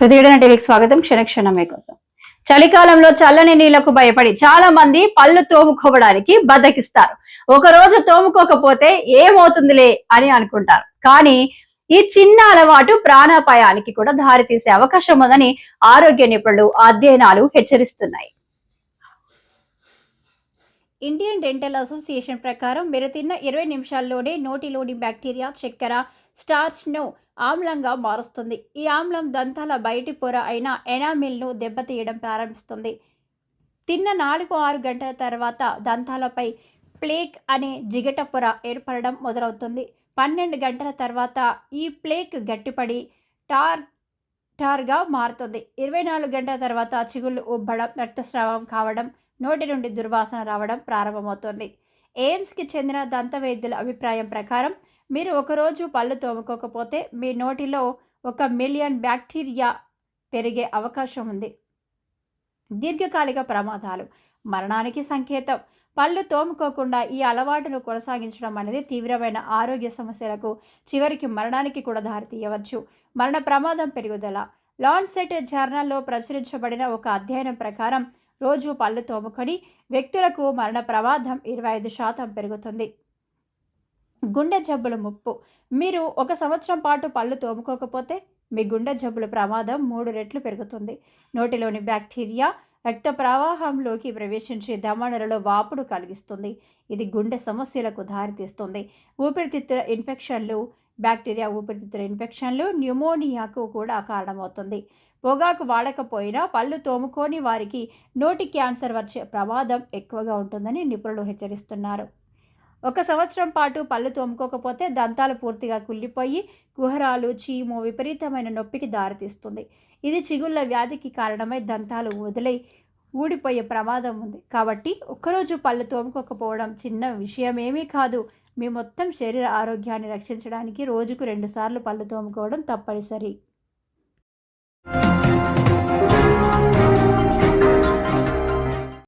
సుధీడన టీవీకి స్వాగతం. క్షణక్షణమే కోసం. చలికాలంలో చల్లని నీళ్ళకు భయపడి చాలా మంది పళ్ళు తోముకోవడానికి బద్దకిస్తారు. ఒక రోజు తోముకోకపోతే ఏమవుతుందిలే అని అనుకుంటారు. కానీ ఈ చిన్న అలవాటు ప్రాణాపాయానికి కూడా దారితీసే అవకాశం ఉందని ఆరోగ్య నిపుణులు అధ్యయనాలు హెచ్చరిస్తున్నాయి. ఇండియన్ డెంటల్ అసోసియేషన్ ప్రకారం మీరు తిన్న ఇరవై నిమిషాల్లోనే నోటిలోని బ్యాక్టీరియా చక్కెర స్టార్చ్ను ఆమ్లంగా మారుస్తుంది. ఈ ఆమ్లం దంతాల బయటి పొర అయిన ఎనామిల్ను దెబ్బతీయడం ప్రారంభిస్తుంది. తిన్న నాలుగు ఆరు గంటల తర్వాత దంతాలపై ప్లేక్ అనే జిగట పొర ఏర్పడడం మొదలవుతుంది. పన్నెండు గంటల తర్వాత ఈ ప్లేక్ గట్టిపడి టార్ టార్గా మారుతుంది. ఇరవై నాలుగు గంటల తర్వాత చిగుళ్ళు ఉబ్బడం రక్తస్రావం కావడం నోటి నుండి దుర్వాసన రావడం ప్రారంభమవుతుంది. ఎయిమ్స్కి చెందిన దంత వైద్యుల అభిప్రాయం ప్రకారం మీరు ఒకరోజు పళ్ళు తోముకోకపోతే మీ నోటిలో ఒక మిలియన్ బ్యాక్టీరియా పెరిగే అవకాశం ఉంది. దీర్ఘకాలిక ప్రమాదాలు మరణానికి సంకేతం పళ్ళు తోముకోకుండా ఈ అలవాటును కొనసాగించడం అనేది తీవ్రమైన ఆరోగ్య సమస్యలకు చివరికి మరణానికి కూడా దారితీయవచ్చు మరణ ప్రమాదం పెరుగుదల లాన్సెట్ జర్నల్లో ప్రచురించబడిన ఒక అధ్యయనం ప్రకారం రోజు పళ్ళు తోముకొని వ్యక్తులకు మరణ ప్రమాదం ఇరవై ఐదు శాతం పెరుగుతుంది. గుండె జబ్బుల ముప్పు. మీరు ఒక సంవత్సరం పాటు పళ్ళు తోముకోకపోతే మీ గుండె జబ్బుల ప్రమాదం మూడు రెట్లు పెరుగుతుంది. నోటిలోని బ్యాక్టీరియా రక్త ప్రవాహంలోకి ప్రవేశించి ధమనులలో వాపుడు కలిగిస్తుంది. ఇది గుండె సమస్యలకు దారితీస్తుంది. ఊపిరితిత్తుల ఇన్ఫెక్షన్లు బ్యాక్టీరియా ఊపిరితిత్తుల ఇన్ఫెక్షన్లు న్యూమోనియాకు కూడా కారణమవుతుంది. పొగాకు వాడకపోయినా పళ్ళు తోముకొని వారికి నోటి క్యాన్సర్ వచ్చే ప్రమాదం ఎక్కువగా ఉంటుందని నిపుణులు హెచ్చరిస్తున్నారు. ఒక సంవత్సరం పాటు పళ్ళు తోముకోకపోతే దంతాలు పూర్తిగా కుళ్ళిపోయి కుహరాలు చీము విపరీతమైన నొప్పికి దారితీస్తుంది. ఇది చిగుళ్ళ వ్యాధికి కారణమై దంతాలు వదిలై ఊడిపోయే ప్రమాదం ఉంది. కాబట్టి ఒక్కరోజు పళ్ళు తోముకోకపోవడం చిన్న విషయమేమీ కాదు. మీ మొత్తం శరీర ఆరోగ్యాన్ని రక్షించడానికి రోజుకు రెండుసార్లు పళ్ళు తోముకోవడం తప్పనిసరి.